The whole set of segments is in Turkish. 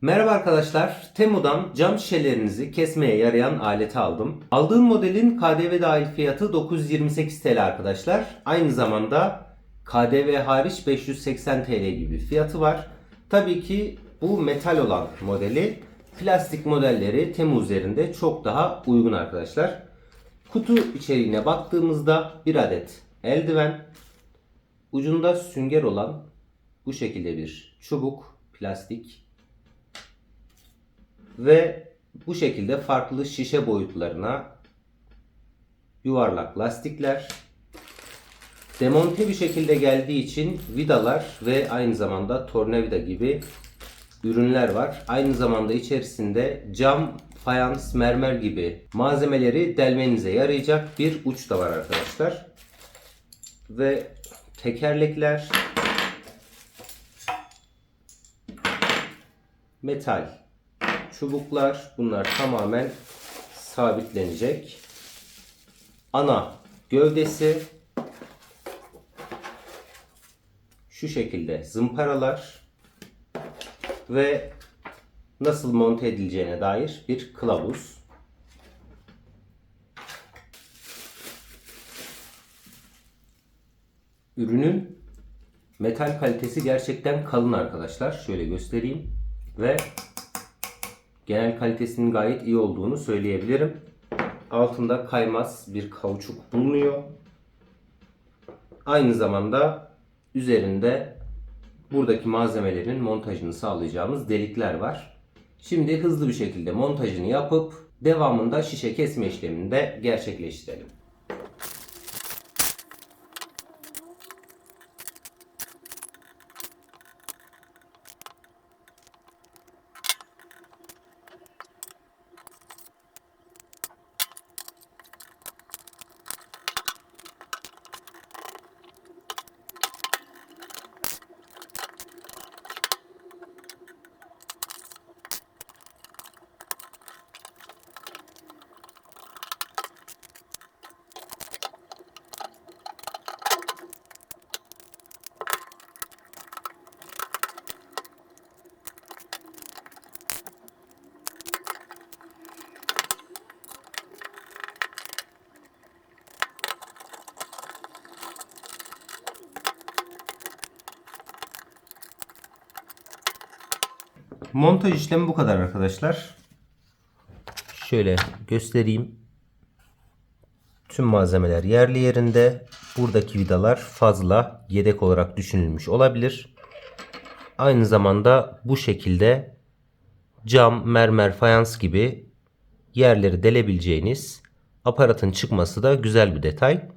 Merhaba arkadaşlar. Temu'dan cam şişelerinizi kesmeye yarayan aleti aldım. Aldığım modelin KDV dahil fiyatı 928 TL arkadaşlar. Aynı zamanda KDV hariç 580 TL gibi fiyatı var. Tabii ki bu metal olan modeli plastik modelleri Temu üzerinde çok daha uygun arkadaşlar. Kutu içeriğine baktığımızda bir adet eldiven, ucunda sünger olan bu şekilde bir çubuk, plastik ve bu şekilde farklı şişe boyutlarına yuvarlak lastikler demonte bir şekilde geldiği için vidalar ve aynı zamanda tornavida gibi ürünler var. Aynı zamanda içerisinde cam, fayans, mermer gibi malzemeleri delmenize yarayacak bir uç da var arkadaşlar. Ve tekerlekler metal çubuklar bunlar tamamen sabitlenecek. Ana gövdesi şu şekilde zımparalar ve nasıl monte edileceğine dair bir kılavuz. Ürünün metal kalitesi gerçekten kalın arkadaşlar. Şöyle göstereyim ve genel kalitesinin gayet iyi olduğunu söyleyebilirim. Altında kaymaz bir kauçuk bulunuyor. Aynı zamanda üzerinde buradaki malzemelerin montajını sağlayacağımız delikler var. Şimdi hızlı bir şekilde montajını yapıp devamında şişe kesme işlemini de gerçekleştirelim. Montaj işlemi bu kadar arkadaşlar. Şöyle göstereyim. Tüm malzemeler yerli yerinde. Buradaki vidalar fazla yedek olarak düşünülmüş olabilir. Aynı zamanda bu şekilde cam, mermer, fayans gibi yerleri delebileceğiniz aparatın çıkması da güzel bir detay.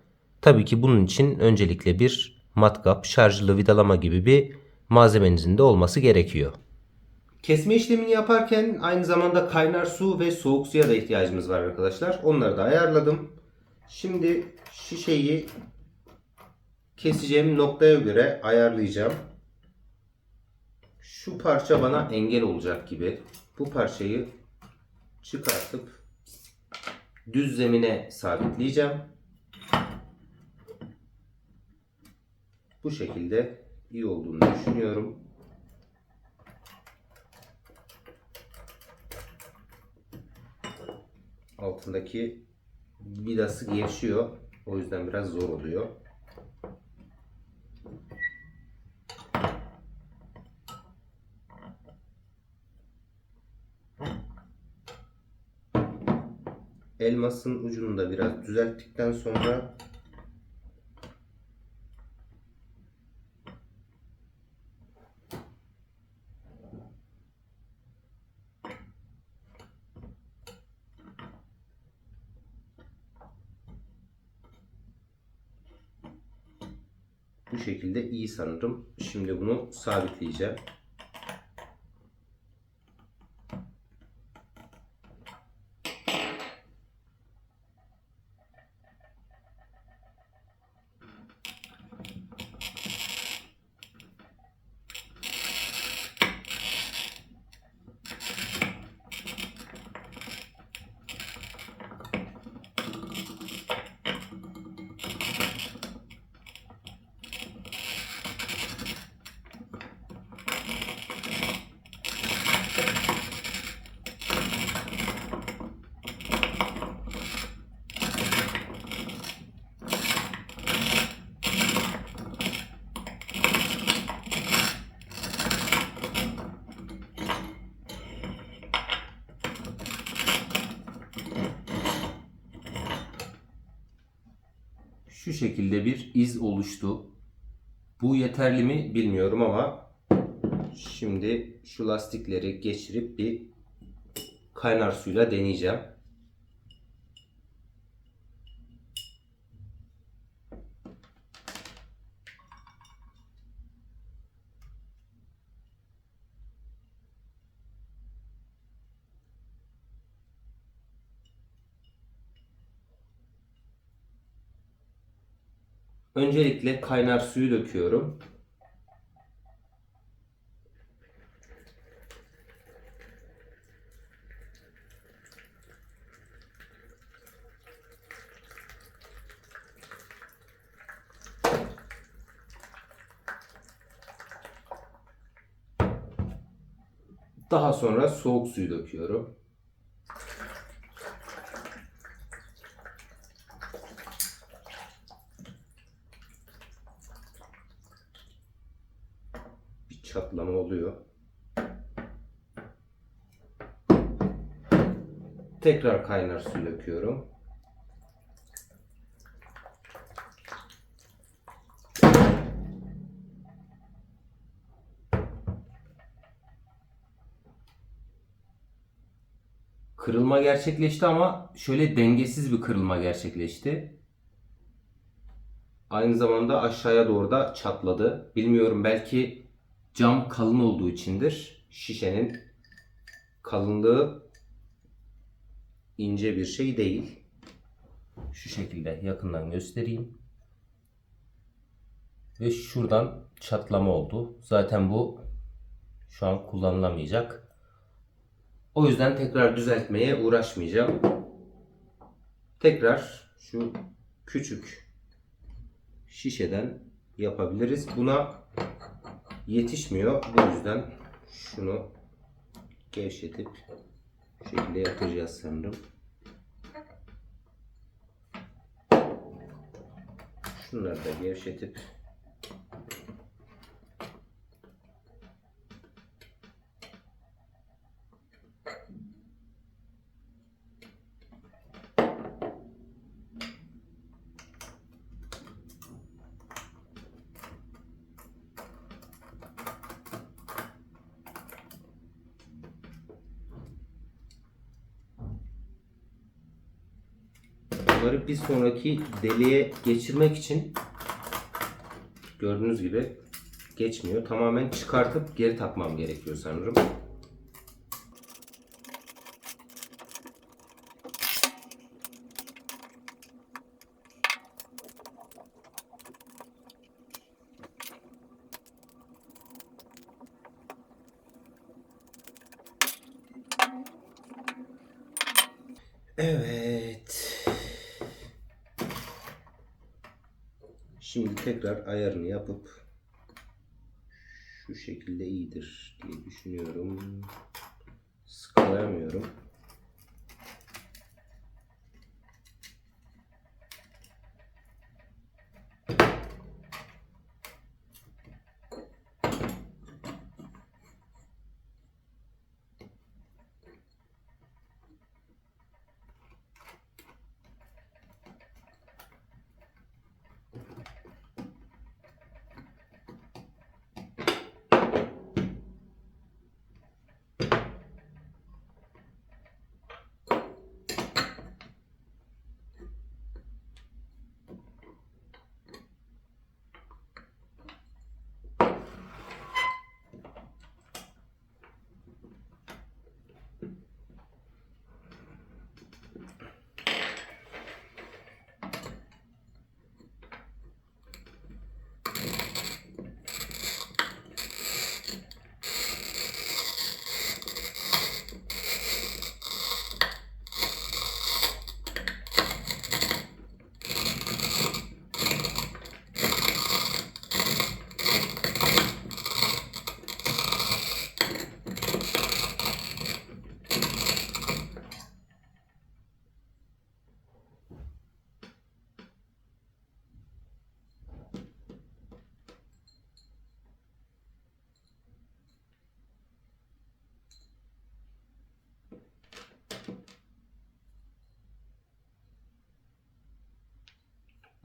Tabii ki bunun için öncelikle bir matkap, şarjlı vidalama gibi bir malzemenizin de olması gerekiyor. Kesme işlemini yaparken aynı zamanda kaynar su ve soğuk suya da ihtiyacımız var arkadaşlar. Onları da ayarladım. Şimdi şişeyi keseceğim noktaya göre ayarlayacağım. Şu parça bana engel olacak gibi. Bu parçayı çıkartıp düz zemine sabitleyeceğim. Bu şekilde iyi olduğunu düşünüyorum. Altındaki vidası gevşiyor. O yüzden biraz zor oluyor. Elmasın ucunu da biraz düzelttikten sonra Bu şekilde iyi sanırım. Şimdi bunu sabitleyeceğim. Şu şekilde bir iz oluştu. Bu yeterli mi bilmiyorum ama şimdi şu lastikleri geçirip bir kaynar suyla deneyeceğim. Öncelikle kaynar suyu döküyorum. Daha sonra soğuk suyu döküyorum. bir çatlama oluyor. Tekrar kaynar su döküyorum. Kırılma gerçekleşti ama şöyle dengesiz bir kırılma gerçekleşti. Aynı zamanda aşağıya doğru da çatladı. Bilmiyorum belki cam kalın olduğu içindir. Şişenin kalınlığı ince bir şey değil. Şu şekilde yakından göstereyim. Ve şuradan çatlama oldu. Zaten bu şu an kullanılamayacak. O yüzden tekrar düzeltmeye uğraşmayacağım. Tekrar şu küçük şişeden yapabiliriz. Buna yetişmiyor. Bu yüzden şunu gevşetip şu şekilde yatıracağız sanırım. Şunları da gevşetip Bunları bir sonraki deliğe geçirmek için gördüğünüz gibi geçmiyor. Tamamen çıkartıp geri takmam gerekiyor sanırım. Evet. Tekrar ayarını yapıp şu şekilde iyidir diye düşünüyorum. Sıkılayamıyorum.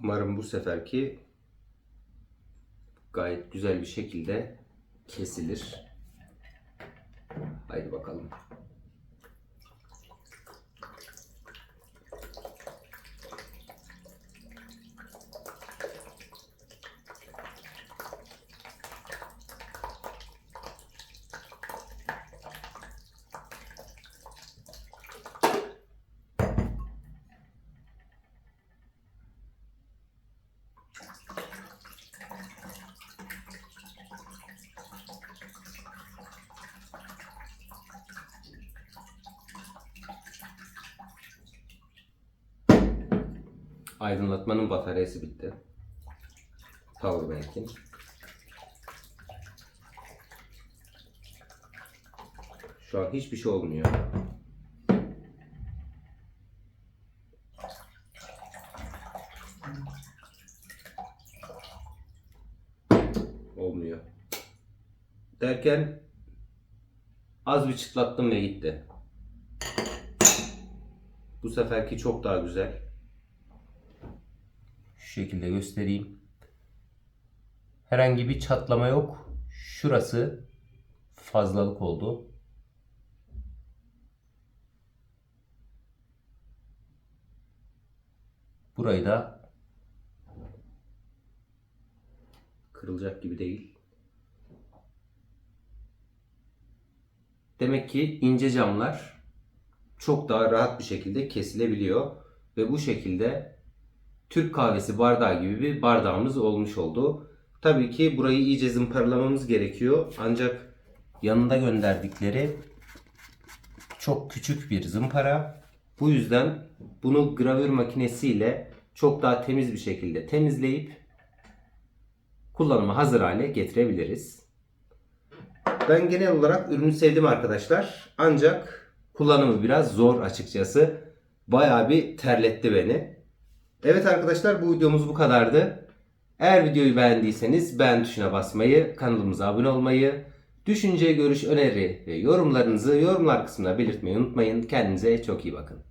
Umarım bu seferki gayet güzel bir şekilde kesilir. Haydi bakalım. Aydınlatmanın bataryası bitti. Powerbank'in. Şu an hiçbir şey olmuyor. Olmuyor. Derken az bir çıtlattım ve gitti. Bu seferki çok daha güzel. Şekilde göstereyim. Herhangi bir çatlama yok. Şurası fazlalık oldu. Burayı da kırılacak gibi değil. Demek ki ince camlar çok daha rahat bir şekilde kesilebiliyor ve bu şekilde Türk kahvesi bardağı gibi bir bardağımız olmuş oldu. Tabii ki burayı iyice zımparalamamız gerekiyor. Ancak yanında gönderdikleri çok küçük bir zımpara. Bu yüzden bunu gravür makinesiyle çok daha temiz bir şekilde temizleyip kullanıma hazır hale getirebiliriz. Ben genel olarak ürünü sevdim arkadaşlar. Ancak kullanımı biraz zor açıkçası. Bayağı bir terletti beni. Evet arkadaşlar bu videomuz bu kadardı. Eğer videoyu beğendiyseniz beğen tuşuna basmayı, kanalımıza abone olmayı, düşünce, görüş, öneri ve yorumlarınızı yorumlar kısmına belirtmeyi unutmayın. Kendinize çok iyi bakın.